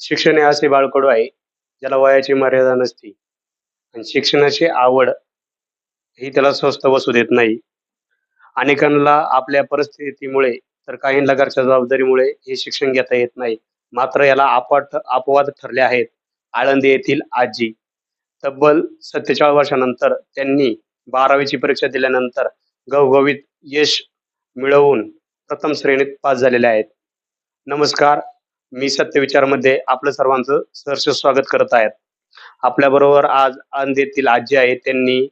शिक्षण हे असे बाळकडू आहे ज्याला वयाची मर्यादा नसते. आणि शिक्षणाची आवड ही त्याला स्वस्त बसू देत नाही. अनेकांना आपल्या परिस्थितीमुळे तर काहींना घरच्या जबाबदारीमुळे हे शिक्षण घेता येत नाही. मात्र याला अपाठ अपवाद ठरले आहेत. आळंदी येथील आजी तब्बल सत्तेचाळीस वर्षानंतर त्यांनी बारावीची परीक्षा दिल्यानंतर गवगवीत यश मिळवून प्रथम श्रेणीत पास झालेले आहेत. नमस्कार मी सत्यविचारमध्ये आपलं सर्वांचं सहर्ष स्वागत करत आहेत. आपल्या बरोबर आज आळंदीतील आजी आहे त्यांनी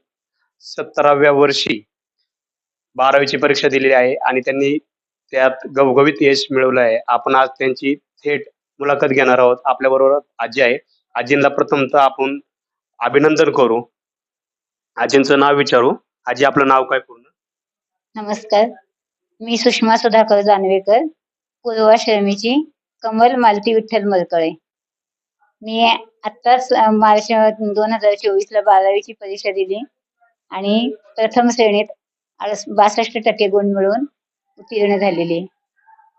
सत्तराव्या वर्षी बारावीची परीक्षा दिलेली आहे आणि त्यांनी त्यात गवगवीत यश मिळवलं आहे. आपण आज त्यांची थेट मुलाखत घेणार आहोत. आपल्याबरोबर आजी आहे. आजींना प्रथमतः आपण अभिनंदन करू. आजींचं नाव विचारू. आजी आपलं नाव काय पूर्ण? नमस्कार. मी सुषमा सुधाकर जानवेकर पूर्वाश्रमीची कमल मालती विठ्ठल मरकळे मी आत्ताच मार्च दोन हजार चोवीस ला बारावीची परीक्षा दिली आणि प्रथम श्रेणीत बासष्ट टक्के गुण मिळवून उत्तीर्ण झालेली.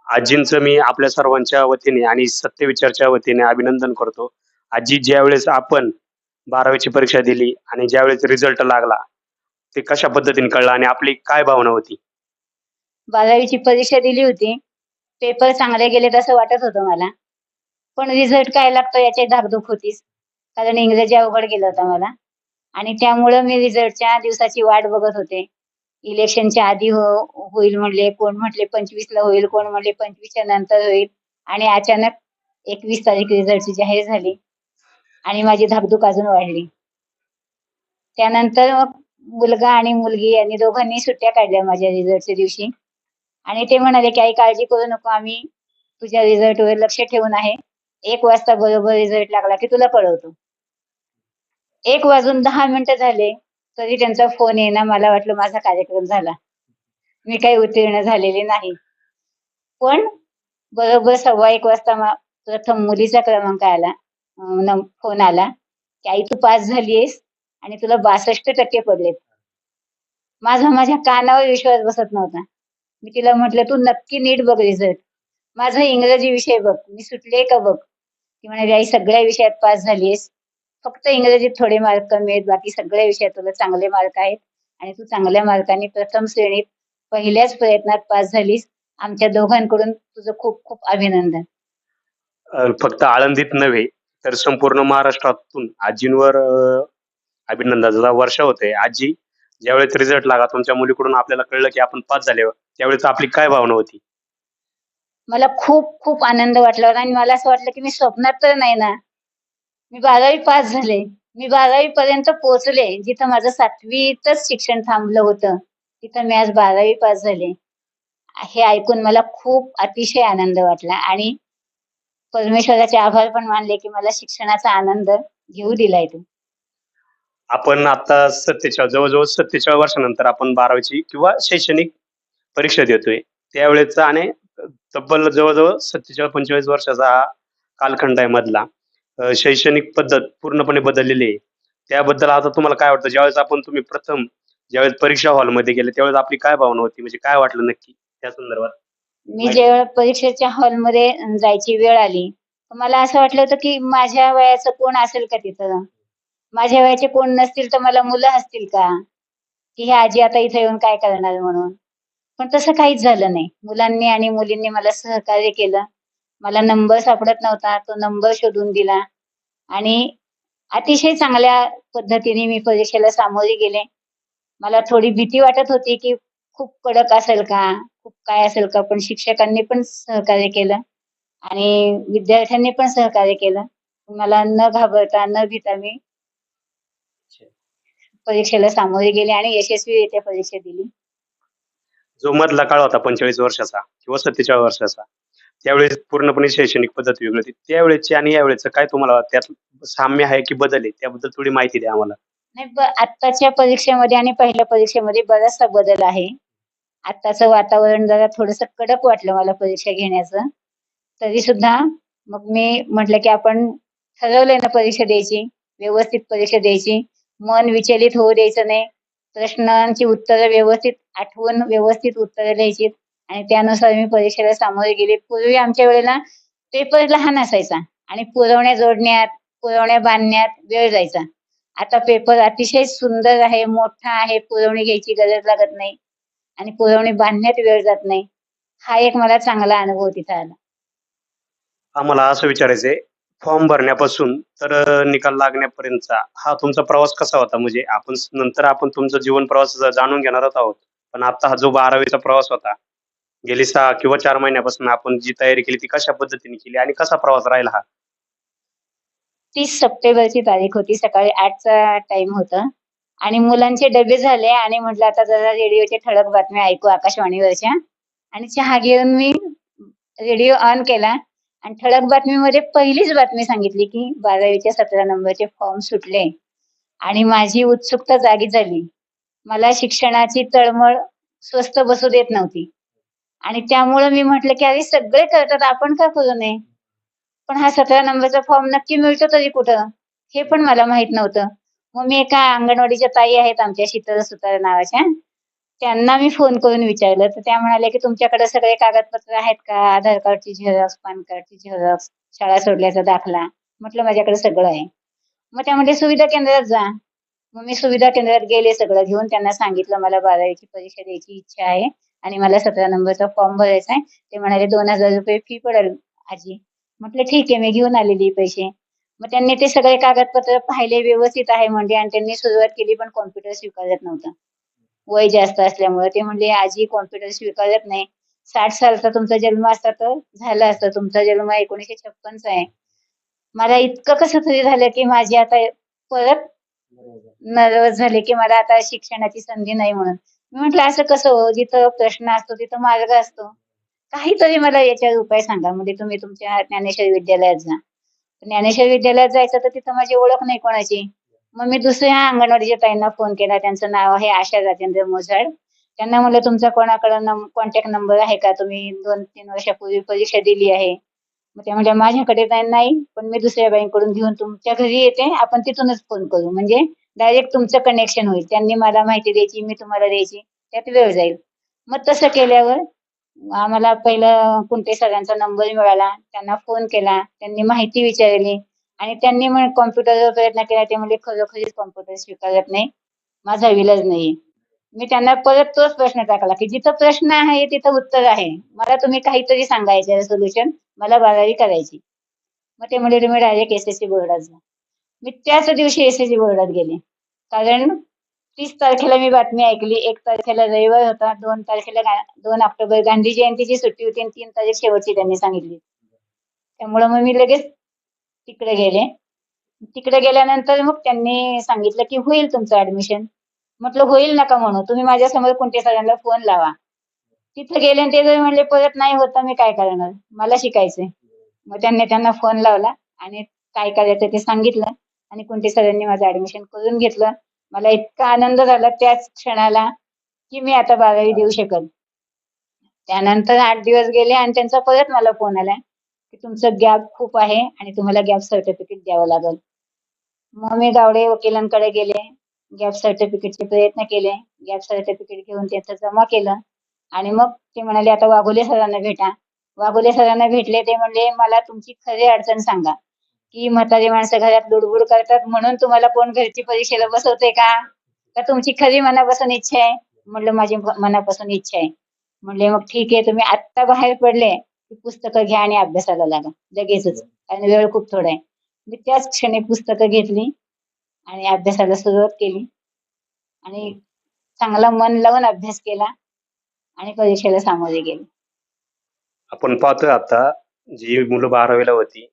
आजींचं मी आपल्या सर्वांच्या वतीने आणि सत्यविचारच्या वतीने अभिनंदन करतो. आजी ज्यावेळेस आपण बारावीची परीक्षा दिली आणि ज्यावेळेस रिझल्ट लागला ते कशा पद्धतीने कळलं आणि आपली काय भावना होती? बारावीची परीक्षा दिली होती. पेपर चांगले गेले असं वाटत होतं मला. पण रिझल्ट काय लागतो याची धाकधूक होतीच. कारण इंग्रजी अवघड गेला होता मला. आणि त्यामुळं मी रिझल्टच्या दिवसाची वाट बघत होते. इलेक्शनच्या आधी हो होईल म्हणले कोण म्हटले पंचवीसला होईल कोण म्हणले पंचवीसच्या नंतर होईल. आणि अचानक एकवीस तारीख रिझल्टची जाहीर झाली. आणि माझी धाकधूक अजून वाढली. त्यानंतर मग मुलगा आणि मुलगी यांनी दोघांनी सुट्ट्या काढल्या माझ्या रिझल्टच्या दिवशी. आणि ते म्हणाले की आई काळजी करू नको आम्ही. तुझ्या रिझल्ट वर लक्ष ठेवून आहे. एक वाजता बरोबर रिझल्ट लागला की तुला कळवतो. एक वाजून दहा मिनिटं झाले तरी त्यांचा फोन येणं मला वाटलं माझा कार्यक्रम झाला. मी काही उत्तीर्ण झालेले नाही. पण बरोबर सव्वा एक वाजता प्रथम मुलीचा क्रमांक आला. फोन आला की आई तू पास झालीयस आणि तुला बासष्ट टक्के पडलेत. माझा माझ्या कानावर विश्वास बसत नव्हता. मी तिला म्हटलं तू नक्की नीट बघ रिझल्ट माझा इंग्रजी विषय बघ. मी सुटले का बघ? ती म्हणाली आई सगळ्या विषयात पास झालीस फक्त इंग्रजीत थोडे मार्क कमी आहेत. बाकी सगळ्या विषयात तुला चांगले मार्क आहेत. आणि तू चांगल्या मार्काने प्रथम श्रेणीत पहिल्याच प्रयत्नात पास झालीस. आमच्या दोघांकडून तुझं खूप खूप अभिनंदन. फक्त आळंदीत नव्हे तर संपूर्ण महाराष्ट्रातून आजींवर अं, अभिनंदनाचा वर्षा होते आजी ज्यावेळेस रिझल्ट लागला तुमच्या मुलीकडून आपल्याला कळलं की आपण पास झाले त्यावेळेस आपली काय भावना होती? मला खूप खूप आनंद वाटला आणि मला असं वाटलं की मी स्वप्नात तर नाही ना. मी बारावी पास झाले. मी बारावी पर्यंत पोहोचले जिथं माझं सातवीतच शिक्षण थांबलं होतं. तिथं मी आज बारावी पास झाले. हे ऐकून मला खूप अतिशय आनंद वाटला आणि परमेश्वराचे आभार पण मानले की मला शिक्षणाचा आनंद घेऊ दिलाय तू. आपण आता सत्तेचाळीस जवळजवळ सत्तेचाळीस वर्षानंतर आपण बारावीची किंवा शैक्षणिक परीक्षा देतोय. त्यावेळेचा आणि तब्बल जवळजवळ सत्तेचाळीस पंचेचाळीस वर्षाचा हा कालखंड आहे मधला. शैक्षणिक पद्धत पूर्णपणे बदललेली आहे. त्याबद्दल आता तुम्हाला काय वाटतं? ज्यावेळेस आपण तुम्ही प्रथम ज्यावेळेस परीक्षा हॉलमध्ये गेले त्यावेळेस आपली काय भावना होती? म्हणजे काय वाटलं नक्की त्या संदर्भात? मी जेव्हा परीक्षेच्या हॉलमध्ये जायची वेळ आली मला असं वाटलं होतं की माझ्या वयाचं कोण असेल का तिथं? माझ्या वयाचे कोण नसतील तर मला मुलं असतील का? की ही आजी आता इथे येऊन काय करणार म्हणून? पण तसं काहीच झालं नाही. मुलांनी आणि मुलींनी मला सहकार्य केलं. मला नंबर सापडत नव्हता. तो नंबर शोधून दिला. आणि अतिशय चांगल्या पद्धतीने मी परीक्षेला सामोरे गेले. मला थोडी भीती वाटत होती की खूप कडक असेल का? खूप काय असेल का? पण शिक्षकांनी पण सहकार्य केलं. आणि विद्यार्थ्यांनी पण सहकार्य केलं. मला न घाबरता न भीता मी परीक्षेला सामोरे गेले आणि यशस्वीरित्या परीक्षा दिली. जो मधला काळ होता पंचेचाळीस वर्षाचा किंवा सत्तेचाळीस वर्षाचा त्यावेळेस पूर्णपणे शैक्षणिक पद्धत वेगळी होती. त्यावेळेसची आणि यावेळेचं काय तुम्हाला त्यात साम्य आहे की बदल आहे? त्याबद्दल थोडी माहिती द्या आम्हाला. नाही ब- आत्ताच्या परीक्षेमध्ये आणि पहिल्या परीक्षेमध्ये बराचसा बदल आहे. आत्ताचं वातावरण जरा थोडस कडक वाटलं मला परीक्षा घेण्याचं. तरी सुद्धा मग मी म्हटलं की आपण ठरवलंय ना परीक्षा द्यायची व्यवस्थित परीक्षा द्यायची. मन विचलित होऊ द्यायचं नाही. प्रश्नांची उत्तरं व्यवस्थित आठवून व्यवस्थित उत्तरं लिहायची आणि त्यानुसार मी परीक्षेला सामोरे गेले. पूर्वी आमच्या वेळेला पेपर लहान असायचा आणि पुरवण्या जोडण्यात पुरवण्या बांधण्यात वेळ जायचा. आता पेपर अतिशय सुंदर आहे मोठा आहे पुरवणी घ्यायची गरज लागत नाही आणि पुरवणी बांधण्यात वेळ जात नाही. हा एक मला चांगला अनुभव तिथे आला. आम्हाला असं विचारायचंय फॉर्म भरण्यापासून तर निकाल लागण्यापर्यंतचा हा तुमचा प्रवास कसा होता? म्हणजे आपण नंतर आपण तुमचा जीवन प्रवास जाणून घेणारच आहोत. पण आता हा जो बारावीचा प्रवास होता गेली सहा किंवा चार महिन्यापासून आपण जी तयारी केली ती कशा पद्धतीने केली आणि कसा प्रवास राहिला हा? तीस सप्टेंबरची तारीख होती सकाळी आठचा टाइम होता. आणि मुलांचे डबे झाले आणि म्हटलं आता जरा रेडिओच्या ठळक बातम्या ऐकू आकाशवाणीवरच्या. आणि चहा घेऊन मी रेडिओ ऑन केला. आणि ठळक बातमीमध्ये पहिलीच बातमी सांगितली की बारावीच्या सतरा नंबरचे फॉर्म सुटले आणि माझी उत्सुकता जागी झाली. मला शिक्षणाची तळमळ स्वस्त बसू देत नव्हती. आणि त्यामुळं मी म्हटलं की अरे सगळे करतात आपण का करू नये? पण हा सतरा नंबरचा फॉर्म नक्की मिळतो तरी कुठं? हे पण मला माहीत नव्हतं. मग मी एका अंगणवाडीच्या ताई आहेत आमच्या शीतल सुतार नावाच्या. त्यांना मी फोन करून विचारलं. तर त्या म्हणाल्या की तुमच्याकडे सगळे कागदपत्र आहेत का? आधार कार्डची झेरॉक्स पॅन कार्डची झेरॉक्स शाळा सोडल्याचा दाखला. म्हटलं माझ्याकडे सगळं आहे. मग त्या सुविधा केंद्रात जा. मग मी सुविधा केंद्रात गेले सगळं घेऊन त्यांना सांगितलं मला बारावीची परीक्षा द्यायची इच्छा आहे आणि मला सतरा नंबरचा फॉर्म भरायचा आहे. ते म्हणाले दोन हजार रुपये फी पडेल आजी. म्हटलं ठीक आहे मी घेऊन आलेली पैसे. मग त्यांनी ते सगळे कागदपत्र पाहिले व्यवस्थित आहे म्हणजे आणि त्यांनी सुरुवात केली पण कॉम्प्युटर स्वीकारत नव्हतं. वय जास्त असल्यामुळे ते म्हणले आजी कॉम्प्युटर स्वीकारत नाही. साठ सालचा तुमचा जन्म असता तर झाला असतं. तुमचा जन्म एकोणीशे छप्पनचा आहे. मला इतकं कसं तरी झालं की माझी आता परत नर्वस झाले की मला आता शिक्षणाची संधी नाही म्हणून. मी म्हटलं असं कसं हो? जिथं प्रश्न असतो तिथं मार्ग असतो. काहीतरी मला याच्यावर उपाय सांगा. म्हणजे तुम्ही तुमच्या ज्ञानेश्वर विद्यालयात जा. ज्ञानेश्वर विद्यालयात जायचं तर तिथं माझी ओळख नाही कोणाची. मग मी दुसऱ्या अंगणवाडीच्या ताईंना फोन केला. त्यांचं नाव आहे आशा राजेंद्र मोझाड. त्यांना म्हणलं तुमचा कोणाकडं कॉन्टॅक्ट नंबर आहे का? तुम्ही दोन तीन वर्षापूर्वी परीक्षा दिली आहे. मग त्या म्हणजे माझ्याकडे काही नाही पण मी दुसऱ्या बाईंकडून घेऊन तुमच्या घरी येते. आपण तिथूनच फोन करू. म्हणजे डायरेक्ट तुमचं कनेक्शन होईल. त्यांनी मला माहिती द्यायची मी तुम्हाला द्यायची. त्यात वेळ जाईल. मग तसं केल्यावर आम्हाला पहिलं कुंटे सरांचा नंबर मिळाला. त्यांना फोन केला. त्यांनी माहिती विचारली. आणि त्यांनी म्हण कॉम्प्युटरवर प्रयत्न केला ते म्हणजे खरोखरीच कॉम्प्युटर स्वीकारत नाही माझा विलज नाही मी त्यांना परत तोच प्रश्न टाकला की जिथं प्रश्न आहे तिथं उत्तर आहे. मला तुम्ही काहीतरी सांगायचं सोल्युशन मला बारावी करायची मग ते म्हणजे तुम्ही डायरेक्ट एस एस सी बोर्डात जा. मी त्याच दिवशी एस एस सी बोर्डात गेले. कारण तीस तारखेला मी बातमी ऐकली एक तारखेला रविवार होता दोन तारखेला दोन ऑक्टोबर गांधी जयंतीची सुट्टी होती आणि तीन तारीख शेवटची त्यांनी सांगितली. त्यामुळं मग मी लगेच तिकडे गेले. तिकडे गेल्यानंतर मग त्यांनी सांगितलं की होईल तुमचं ऍडमिशन म्हटलं होईल नका म्हणू. तुम्ही माझ्यासमोर कोणत्या सरांना फोन लावा. तिथे गेले आणि ते जर म्हणले परत नाही होत मी काय करणार? मला शिकायचंय. मग त्यांनी त्यांना फोन लावला आणि काय करायचं ते सांगितलं आणि कोणते सरांनी माझं ऍडमिशन करून घेतलं. मला इतका आनंद झाला त्याच क्षणाला की मी आता बारावी देऊ शकल. त्यानंतर आठ दिवस गेले आणि त्यांचा परत मला फोन आला. तुमचं गॅप खूप आहे आणि तुम्हाला गॅप सर्टिफिकेट द्यावं लागेल. मग मी गावडे वकिलांकडे गेले गॅप सर्टिफिकेटचे प्रयत्न केले गॅप सर्टिफिकेट घेऊन त्याचं जमा केलं आणि मग ते म्हणाले आता वाघोले सरांना भेटा. वाघोले सरांना भेटले ते म्हणले मला तुमची खरी अडचण सांगा की म्हातारी माणसं घरात लुडबुड करतात म्हणून तुम्हाला कोण घरची परीक्षेला बसवते का? का तुमची खरी मनापासून इच्छा आहे? म्हणलं माझी मनापासून इच्छा आहे. म्हणले मग ठीक आहे तुम्ही आत्ता बाहेर पडले पुस्तकं घ्या आणि अभ्यासाला लागा. लगेचच. कारण वेळ खूप थोडा आहे. मी त्याच क्षणी पुस्तकं घेतली आणि अभ्यासाला सुरुवात केली. आणि चांगला मन लावून अभ्यास केला आणि परीक्षेला सामोरे गेले. आपण पाहतोय आता जी मुलं बारावीला होती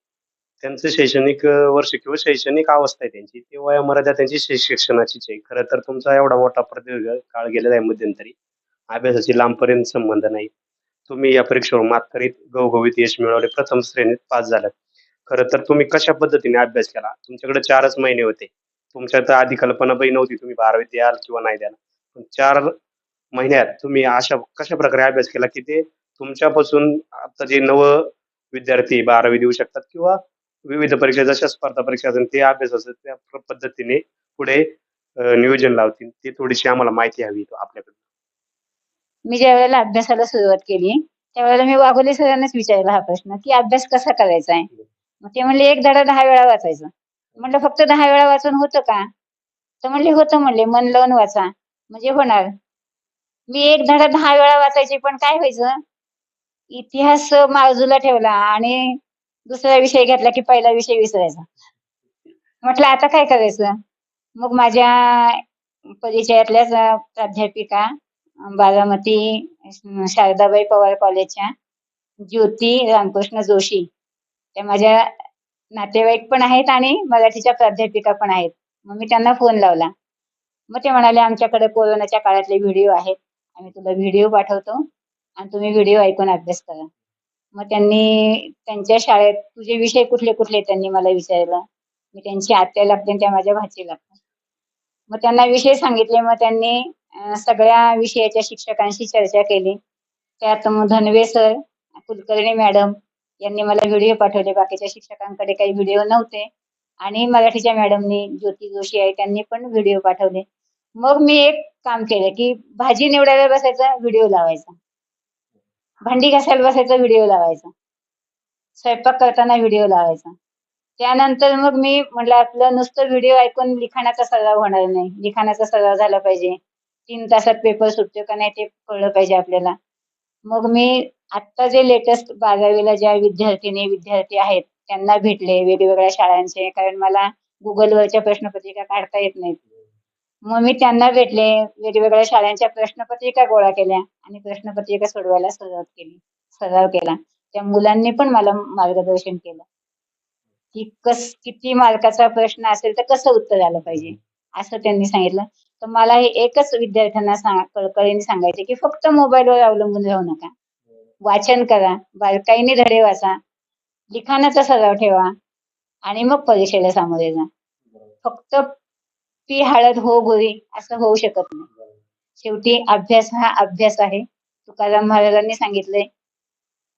त्यांचं शैक्षणिक वर्ष किंवा शैक्षणिक अवस्था आहे त्यांची. ती वयामर्यादा त्यांची शि- शिक्षणाचीच आहे. खरं तर तुमचा एवढा मोठा प्रदीर्घ काळ गेलेला आहे मध्यंतरी. अभ्यासाची लांबपर्यंत संबंध नाही. तुम्ही या परीक्षेवर मात करीत गवगवीत यश मिळवले. प्रथम श्रेणीत पास झालात. खरं तर तुम्ही कशा पद्धतीने अभ्यास केला? तुमच्याकडे चारच महिने होते. तुमच्यात आधी कल्पनाही नव्हती तुम्ही बारावीत द्याल किंवा नाही द्याल. पण चार महिन्यात तुम्ही अशा कशा प्रकारे अभ्यास केला की ते तुमच्यापासून आता जे नव विद्यार्थी बारावी देऊ शकतात किंवा विविध परीक्षा जशा स्पर्धा परीक्षा असेल ते अभ्यास असेल त्या पद्धतीने पुढे नियोजन लावतील. ते थोडीशी आम्हाला माहिती हवी आपल्याकडे मी ज्या वेळेला अभ्यासाला सुरुवात केली त्यावेळेला मी वाघोले सरांनाच विचारला हा प्रश्न की अभ्यास कसा करायचा आहे? मग ते म्हणले एक धडा दहा वेळा वाचायचा. म्हणलं फक्त दहा वेळा वाचून होतं का? तर म्हणले होतं म्हणले मन लावून वाचा. म्हणजे होणार. मी एक धडा दहा वेळा वाचायचे पण काय व्हायचं? इतिहास बाजूला ठेवला आणि दुसरा विषय घेतला की पहिला विषय विसरायचा. म्हटलं आता काय करायचं? मग माझ्या परिचयातल्याच प्राध्यापिका बारामती शारदाबाई पवार कॉलेजच्या ज्योती रामकृष्ण जोशी. त्या माझ्या नातेवाईक पण आहेत आणि मराठीच्या प्राध्यापिका पण आहेत. मग मी त्यांना फोन लावला. मग ते म्हणाले आमच्याकडे कोरोनाच्या काळातले व्हिडिओ आहेत. आम्ही तुला व्हिडिओ पाठवतो आणि तुम्ही व्हिडिओ ऐकून अभ्यास करा. मग त्यांनी त्यांच्या शाळेत तुझे विषय कुठले कुठले त्यांनी मला विचारलं. मी त्यांची आत्या लागते त्या माझ्या भाची लागतात. मग त्यांना विषय सांगितले. मग त्यांनी सगळ्या विषयाच्या शिक्षकांशी चर्चा केली. त्यात मग धनवे सर कुलकर्णी मॅडम यांनी मला व्हिडिओ पाठवले. बाकीच्या शिक्षकांकडे काही व्हिडिओ नव्हते. आणि मराठीच्या मॅडमनी ज्योती जोशी आहे त्यांनी पण व्हिडिओ पाठवले. मग मी एक काम केलं की भाजी निवडायला बसायचा व्हिडिओ लावायचा. भांडी घासायला बसायचा व्हिडिओ लावायचा. स्वयंपाक करताना व्हिडिओ लावायचा. त्यानंतर मग मी म्हटलं आपलं नुसतं व्हिडिओ ऐकून लिखाणाचा सराव होणार नाही. लिखाणाचा सराव झाला पाहिजे. तीन तासात पेपर सुटतो का नाही ते कळलं पाहिजे आपल्याला. मग मी आत्ता जे लेटेस्ट बारावीला ज्या विद्यार्थिनी विद्यार्थी आहेत त्यांना भेटले वेगवेगळ्या शाळांचे कारण मला गुगलवरच्या प्रश्नपत्रिका काढता येत नाहीत. मग मी त्यांना भेटले वेगवेगळ्या शाळांच्या प्रश्नपत्रिका गोळा केल्या आणि प्रश्नपत्रिका सोडवायला सुरुवात केली सराव केला. त्या मुलांनी पण मला मार्गदर्शन केलं. की कस किती मार्काचा प्रश्न असेल तर कसं उत्तर आलं पाहिजे असं त्यांनी सांगितलं. तर मला हे एकच विद्यार्थ्यांना कळकळीने सांगायचे की फक्त मोबाईलवर अवलंबून राहू नका. वाचन करा बारकाईने धडे वाचा लिखाणाचा सराव ठेवा आणि मग परीक्षेला सामोरे जा. फक्त पी हळद हो गोरी असं होऊ शकत नाही. शेवटी अभ्यास हा अभ्यास आहे. तुकाराम महाराजांनी सांगितलंय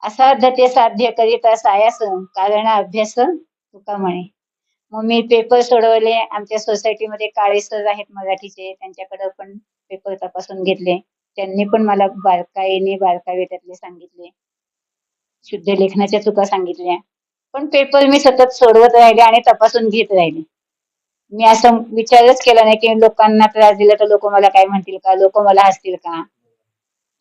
असाध्य ते साध्य करीता सायास कारण अभ्यास तुका म्हणे. मग मी पेपर सोडवले. आमच्या सोसायटीमध्ये काळे सर आहेत मराठीचे. त्यांच्याकडे पण पेपर तपासून घेतले. त्यांनी पण मला बारकाईने बारकावे त्यातले सांगितले. शुद्ध लेखनाच्या चुका सांगितल्या. पण पेपर मी सतत सोडवत राहिले आणि तपासून घेत राहिले. मी असं विचारच केला नाही की लोकांना त्रास दिला तर लोक मला काय म्हणतील का? लोक मला हसतील का?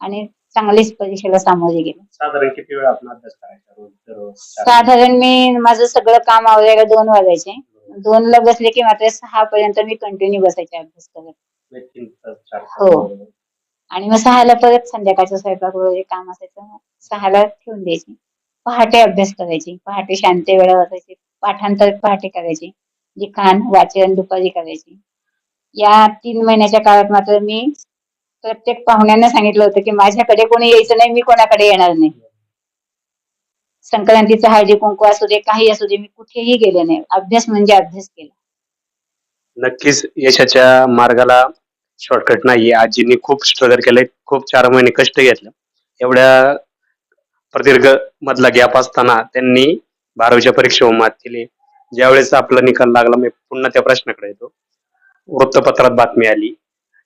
आणि चांगलीच परीक्षेला सामोरे गेले. साधारण किती वेळ आपण अभ्यास करायचा रोज दररोज? चार- साधारण मी माझं सगळं काम आवरायला दोन वाजायचे. दोन ला बसले की मात्र सहा पर्यंत मी कंटिन्यू बसायचे अभ्यास करत. म्हणजे तीन तास, चार तास. हो. आणि मग सहाला परत संध्याकाळचं स्वयंपाक वगैरे काम असायचं. मग सहाला ठेवून द्यायची. पहाटे अभ्यास करायची. पहाटे शांती वेळा वाचायची पाठांतर पहाटे करायची. लिखाण वाचन दुपारी करायची. या तीन महिन्याच्या काळात मात्र मी प्रत्येक पाहुण्यांना सांगितलं होतं की माझ्याकडे कोणी यायचं नाही मी कोणाकडे येणार नाही. संक्रांतीचा हळदी कुंकू असू दे काही असू दे मी कुठेही गेले नाही. अभ्यास म्हणजे अभ्यास केला. नक्कीच यशाच्या मार्गाला शॉर्टकट नाही आजींनी खूप स्ट्रगल केलंय खूप चार महिने कष्ट घेतले. एवढ्या प्रदीर्घ मधला गॅप असताना त्यांनी बारावीच्या परीक्षेवर मात केली. ज्यावेळेस आपला निकाल लागला मी पुन्हा त्या प्रश्नाकडे येतो. वृत्तपत्रात बातमी आली.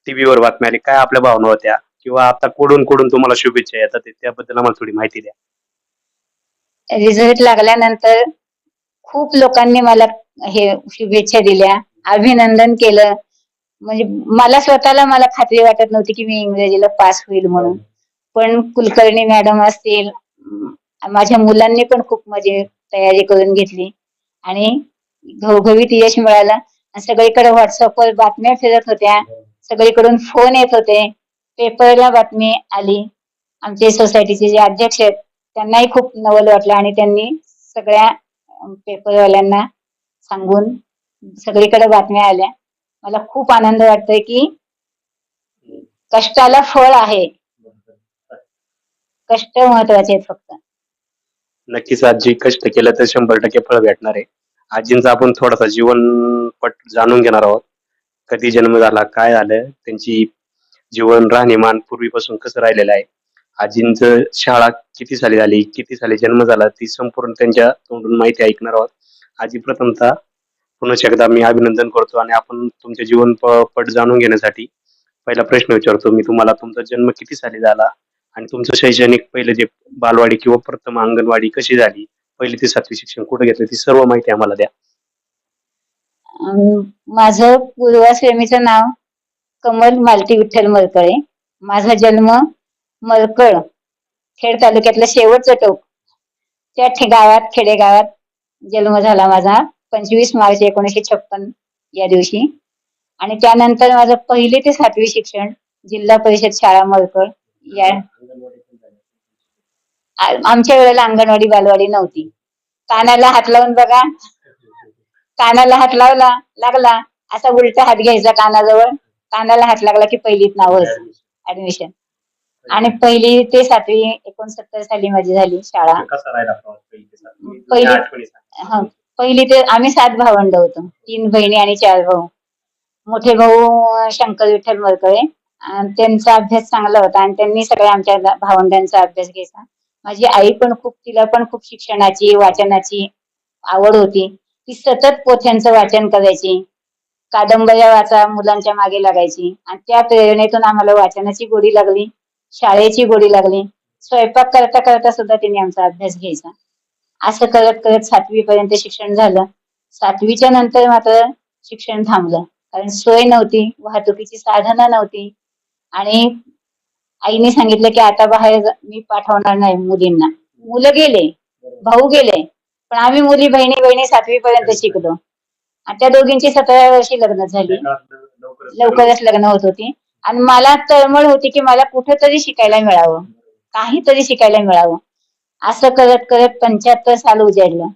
टीव्हीवर बातम्या आली काय आपल्या भावना होत्या? किंवा आता कुडून कुडून तुम्हाला शुभेच्छा येतात ते- त्याबद्दल आम्हाला थोडी माहिती द्या. रिझल्ट लागल्यानंतर खूप लोकांनी मला हे शुभेच्छा दिल्या अभिनंदन केलं. म्हणजे मला स्वतःला मला खात्री वाटत नव्हती की मी इंग्रजीला पास होईल म्हणून. पण कुलकर्णी मॅडम असतील माझ्या मुलांनी पण खूप माझी तयारी करून घेतली. आणि घवघवीत यश मिळालं. आणि सगळीकडे व्हॉट्सअपवर बातम्या फिरत होत्या. सगळीकडून फोन येत होते. पेपरला बातमी आली. आमचे सोसायटीचे जे अध्यक्ष आहेत त्यांनाही खूप नवल वाटलं आणि त्यांनी सगळ्या पेपरवाल्यांना सांगून सगळीकडे बातम्या आल्या. मला खूप आनंद वाटतोय की कष्टाला फळ आहे. कष्ट महत्त्वाचे आहेत फक्त. नक्कीच आजी कष्ट केलं तर शंभर टक्के फळ भेटणार आहे. आजींचा आपण थोडासा जीवनपट जाणून घेणार आहोत. कधी जन्म झाला काय झालं त्यांची जीवन राहणीमान पूर्वीपासून कसं राहिलेलं आहे? आजींच शाळा किती साली झाली किती साली जन्म झाला ती संपूर्ण त्यांच्या तोंडून माहिती ऐकणार आहोत. आजी प्रथमतः पुन्हा एकदा मी अभिनंदन करतो आणि आपण तुमचे जीवन पट जाणून घेण्यासाठी पहिला प्रश्न विचारतो मी तुम्हाला तुमचा जन्म किती साली झाला आणि तुमचं शैक्षणिक पहिलं जे बालवाडी किंवा प्रथम अंगणवाडी कशी झाली पहिली ते सातवी शिक्षण कुठे घेतलं ती सर्व माहिती आम्हाला द्या. माझं पूर्वाश्रेमीचं नाव कमल मालती विठ्ठल मरकळे माझा जन्म मरकळ खेड तालुक्यातलं शेवटचं टोक. त्या गावात खेडेगावात जन्म झाला माझा पंचवीस मार्च एकोणीसशे छप्पन या दिवशी. आणि त्यानंतर माझं पहिले ते सातवी शिक्षण जिल्हा परिषद शाळा मरकळ या आमच्या वेळेला अंगणवाडी बालवाडी नव्हती. कानाला हात लावून बघा. कानाला हात लावला लागला. असा उलटा हात घ्यायचा कानाजवळ. कानाला हात लागला की पहिलीत नाव ऍडमिशन आणि पहिली ते सातवी एकोणसत्तर साली माझी झाली शाळा. पहिली सातवी? पहिली-. हा. ते आम्ही सात भावंड होतो. तीन बहिणी आणि चार भाऊ. मोठे भाऊ शंकर विठ्ठल मरकळे. आणि त्यांचा अभ्यास चांगला होता आणि त्यांनी सगळ्या आमच्या भावंडांचा अभ्यास घ्यायचा. माझी आई पण खूप तिला पण खूप शिक्षणाची वाचनाची आवड होती. ती सतत पोथ्यांचं वाचन करायची कादंबऱ्या वाचा मुलांच्या मागे लागायची. आणि त्या प्रेरणेतून आम्हाला वाचनाची गोडी लागली शाळेची गोडी लागली. स्वयंपाक करता करता सुद्धा तिने आमचा अभ्यास घ्यायचा. असं करत करत सातवी पर्यंत शिक्षण झालं. सातवीच्या नंतर मात्र शिक्षण थांबलं. कारण सोय नव्हती वाहतुकीची साधनं नव्हती. आणि आईने सांगितलं की आता बाहेर मी पाठवणार नाही मुलींना. मुलं गेले भाऊ गेले. पण आम्ही मुली बहिणी बहिणी सातवी पर्यंत शिकलो. आणि त्या दोघींची सतरा वर्षी लग्न झाली. लवकरच. लवकरच लग्न होत होती. आणि मला तळमळ होती की मला कुठेतरी शिकायला मिळावं. काहीतरी शिकायला मिळावं. असं करत करत पंच्याहत्तर साल उजाडलं.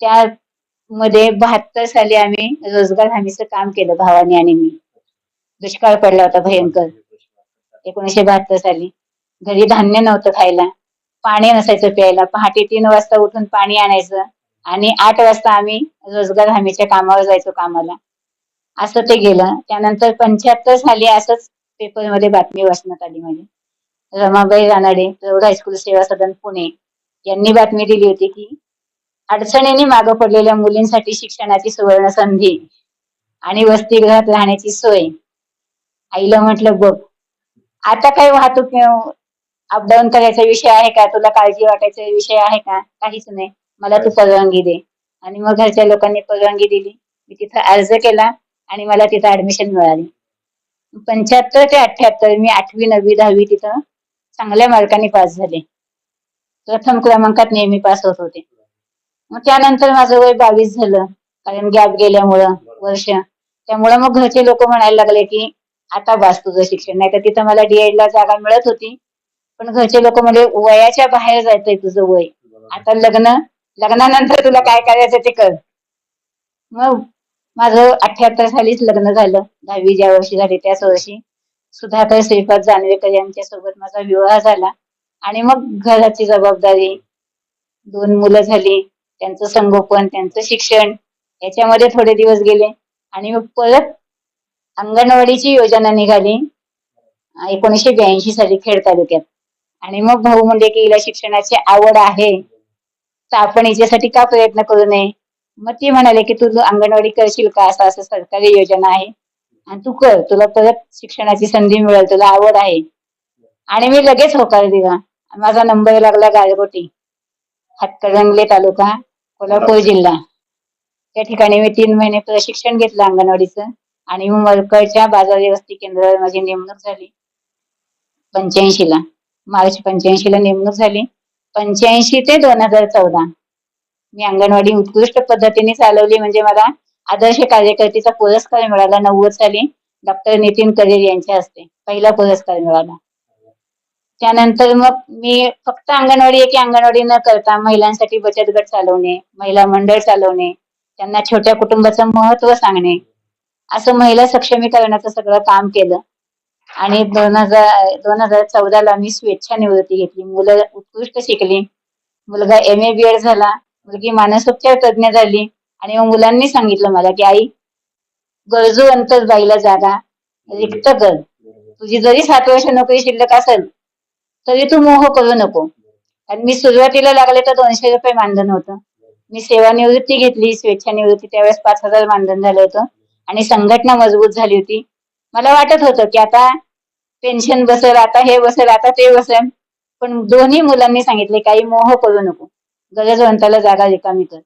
त्यामध्ये बहात्तर साली आम्ही रोजगार हमीचं काम केलं भावाने आणि मी. दुष्काळ पडला होता भयंकर. एकोणीशे बहात्तर साली. घरी धान्य नव्हतं खायला. पाणी नसायचं प्यायला. पहाटे तीन वाजता उठून पाणी आणायचं आणि आठ वाजता आम्ही रोजगार हमीच्या कामावर जायचो कामाला. असं ते गेलं. त्यानंतर पंच्याहत्तर साली असंच पेपरमध्ये बातमी वाचण्यात आली माझी. रमाबाई रानडे प्रौढ हायस्कूल सेवा सदन पुणे. यांनी बातमी दिली होती की अडचणीने मागं पडलेल्या मुलींसाठी शिक्षणाची सुवर्ण संधी आणि वसतिगृहात राहण्याची सोय. आईला म्हटलं बघ आता काय वाहतूक अपडाऊन करायचा विषय आहे का? तुला काळजी वाटायचा विषय आहे का? काहीच नाही. मला तू परवानगी दे. आणि मग घरच्या लोकांनी परवानगी दिली. मी तिथं अर्ज केला आणि मला तिथं ऍडमिशन मिळाली. पंच्याहत्तर ते अठ्याहत्तर मी आठवी नववी दहावी तिथं चांगल्या मार्काने पास झाले. प्रथम क्रमांकात नेहमी पास होत होते. मग त्यानंतर माझं वय बावीस झालं. कारण गॅप गेल्यामुळं वर्ष. त्यामुळं मग घरचे लोक म्हणायला लागले की आता बास तुझं शिक्षण. नाही तर तिथं मला डीएड ला जागा मिळत होती. पण घरचे लोक म्हणजे वयाच्या बाहेर जायचंय तुझं वय. आता लग्न लग्नानंतर तुला काय करायचं ते कर मग माझं अठ्याहत्तर सालीच लग्न झालं. दहावी ज्या वर्षी झाली त्याच वर्षी सुधाकर श्रीपाद जानवेकर यांच्या सोबत माझा विवाह झाला. आणि मग घराची जबाबदारी दोन मुलं झाली त्यांचं संगोपन त्यांचं शिक्षण याच्यामध्ये थोडे दिवस गेले. आणि मग परत अंगणवाडीची योजना निघाली. एकोणीसशे ब्याऐंशी साली खेड तालुक्यात. आणि मग भाऊ म्हणजे की हिला शिक्षणाची आवड आहे. तर आपण हिच्यासाठी का प्रयत्न करू नये? मग ती म्हणाले की तू अंगणवाडी करशील का? असं असं सरकारी योजना आहे. आणि तू कर तुला परत शिक्षणाची संधी मिळेल तुला आवड आहे. आणि मी लगेच होकार दिला. माझा नंबर लागला गारगोटी हातकणंगले तालुका कोल्हापूर जिल्हा. त्या ठिकाणी मी तीन महिने प्रशिक्षण घेतलं अंगणवाडीचं. आणि मग मरकळच्या बाजार व्यवस्थित केंद्रावर माझी नेमणूक झाली. पंच्याऐंशी ला मार्च पंच्याऐंशी ला नेमणूक झाली. पंच्याऐंशी ते दोन हजार चौदा. मी अंगणवाडी उत्कृष्ट पद्धतीने चालवली म्हणजे मला आदर्श कार्यकर्तीचा पुरस्कार मिळाला. नव्वद साली डॉक्टर नितीन करेर यांच्या हस्ते पहिला पुरस्कार मिळाला. त्यानंतर मग मी फक्त अंगणवाडी एकी अंगणवाडी न करता महिलांसाठी बचत गट चालवणे महिला मंडळ चालवणे त्यांना छोट्या कुटुंबाचं महत्त्व सांगणे असं महिला सक्षमीकरणाचं सगळं काम केलं. आणि दोन हजार दोन हजार चौदाला मी स्वेच्छा निवृत्ती घेतली. मुलं उत्कृष्ट शिकली. मुलगा एम ए बी एड झाला. मुलगी मानसोपचार तज्ज्ञ झाली. आणि मग मुलांनी सांगितलं मला की आई गरजू अंतर बाईला जागा रिक्त कर तुझी जरी सात वर्ष नोकरी शिल्लक असेल तरी तू मोह करू नको. आणि मी सुरुवातीला लागले तर दोनशे रुपये मानधन होतं. मी सेवानिवृत्ती घेतली स्वेच्छा निवृत्ती. त्यावेळेस पाच हजार मानधन झालं होतं. आणि संघटना मजबूत झाली होती. मला वाटत होतं की आता पेन्शन बसेल आता हे बसेल आता ते बसेल. पण दोन्ही मुलांनी सांगितले काही मोह करू नको. गरजवंताला जागा रिकामी कर.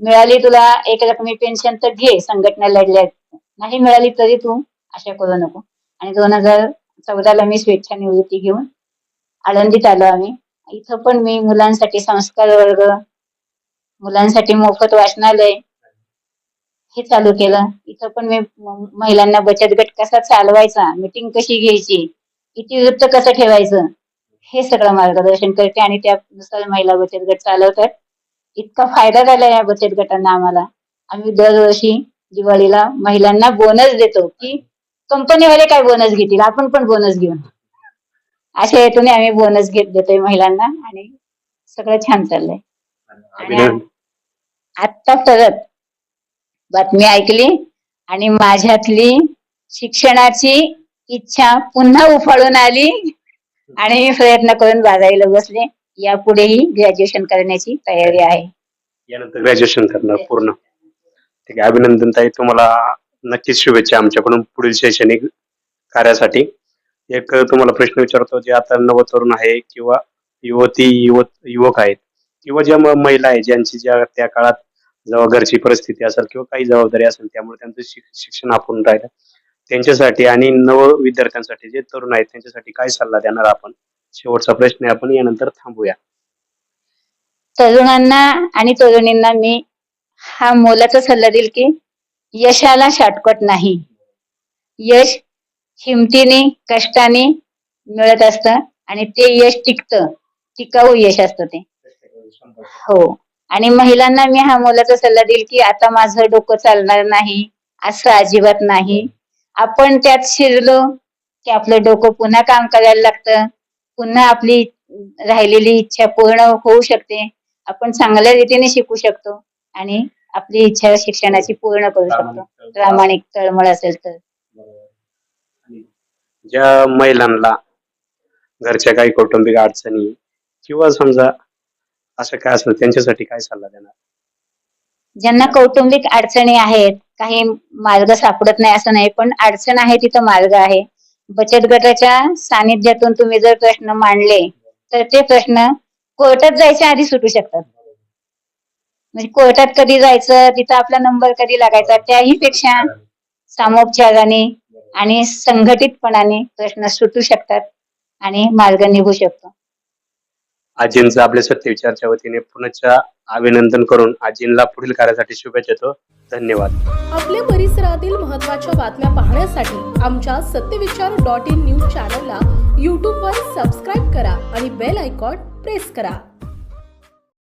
मिळाली तुला एक रकमी पेन्शन तर घे संघटना लढल्या नाही मिळाली तरी तू आशा करू नको. आणि दोन हजार चौदाला मी स्वेच्छा निवृत्ती घेऊन आळंदीत आलो आम्ही. इथं पण मी मुलांसाठी संस्कार वर्ग मुलांसाठी मोफत वाचनालय हे चालू केलं. इथं पण मी महिलांना बचत गट कसा चालवायचा मीटिंग कशी घ्यायची इतिवृत्त कसं ठेवायचं हे सगळं मार्गदर्शन करते आणि त्यानुसार महिला बचत गट चालवतात. इतका फायदा झाला या बचत गटांना आम्हाला. आम्ही दरवर्षी दिवाळीला महिलांना बोनस देतो की कंपनीवाले काय बोनस घेतील? आपण पण बोनस घेऊ अशा हेतूने आम्ही बोनस घेत देतोय महिलांना आणि सगळं छान चाललंय. अभिनंदन. आत्ता परत बातमी ऐकली आणि माझ्यातली शिक्षणाची इच्छा पुन्हा उफाळून आली आणि प्रयत्न करून बाजायला बसले. यापुढेही ग्रॅज्युएशन करण्याची तयारी आहे. यानंतर ग्रॅज्युएशन करणार पूर्ण. ठीक आहे अभिनंदन ताई. तुम्हाला नक्कीच शुभेच्छा आमच्याकडून पुढील शैक्षणिक कार्यासाठी. एक तुम्हाला प्रश्न विचारतो जे आता नवतरुण आहे किंवा युवती युवक युवक आहेत किंवा ज्या महिला आहेत ज्यांची ज्या त्या काळात जेव्हा घरची परिस्थिती असेल किंवा काही जबाबदारी असेल त्यामुळे त्यांचं शिक्षण आपण राहिलं. त्यांच्यासाठी आणि नव विद्यार्थ्यांसाठी जे तरुण आहेत त्यांच्यासाठी काय सल्ला देणार आपण? शेवटचा प्रश्न आहे आपण यानंतर थांबूया. तरुणांना आणि तरुणींना मी हा मोलाचा सल्ला देईल की यशाला शॉर्टकट नाही. यश हिमतीने कष्टाने मिळत असतं आणि ते यश टिकतं. टिकाऊ यश असतं ते. हो. आणि महिलांना मी हा मोलाचा सल्ला देईल की आता माझं डोकं चालणार नाही असं अजिबात नाही. आपण त्यात शिरलो की आपलं डोकं पुन्हा काम करायला लागतं पुन्हा आपली राहिलेली इच्छा पूर्ण होऊ शकते. आपण चांगल्या रीतीने शिकू शकतो आणि आपली इच्छा शिक्षणाची पूर्ण करू शकतो. प्रामाणिक तळमळ असेल तर. ज्या महिलांना घरच्या काही कौटुंबिक अडचणी किंवा समजा असं काय असलं? त्यांच्यासाठी काय सल्ला देणार? ज्यांना कौटुंबिक अडचणी आहेत काही मार्ग सापडत नाही असं नाही पण अडचण आहे तिथं मार्ग आहे. बचत गटाच्या सानिध्यातून तुम्ही जर प्रश्न मांडले तर ते प्रश्न कोर्टात जायच्या आधी सुटू शकतात. म्हणजे कोर्टात कधी जायचं तिथं आपला नंबर कधी लागायचा त्याही पेक्षा सामोपचाराने आणि संघटितपणाने प्रश्न सुटू शकतात आणि मार्ग निघू शकतो. आजींचं आपल्या सत्यविचारच्या वतीने पुनश्च अभिनंदन करून आजींना पुढील कार्यासाठी शुभेच्छा देतो. धन्यवाद. आपल्या परिसरातील महत्त्वाच्या बातम्या पाहण्यासाठी आमच्या सत्यविचार डॉट इन न्यूज चॅनलला यूट्यूबवर सबस्क्राईब करा आणि बेल आयकॉन प्रेस करा.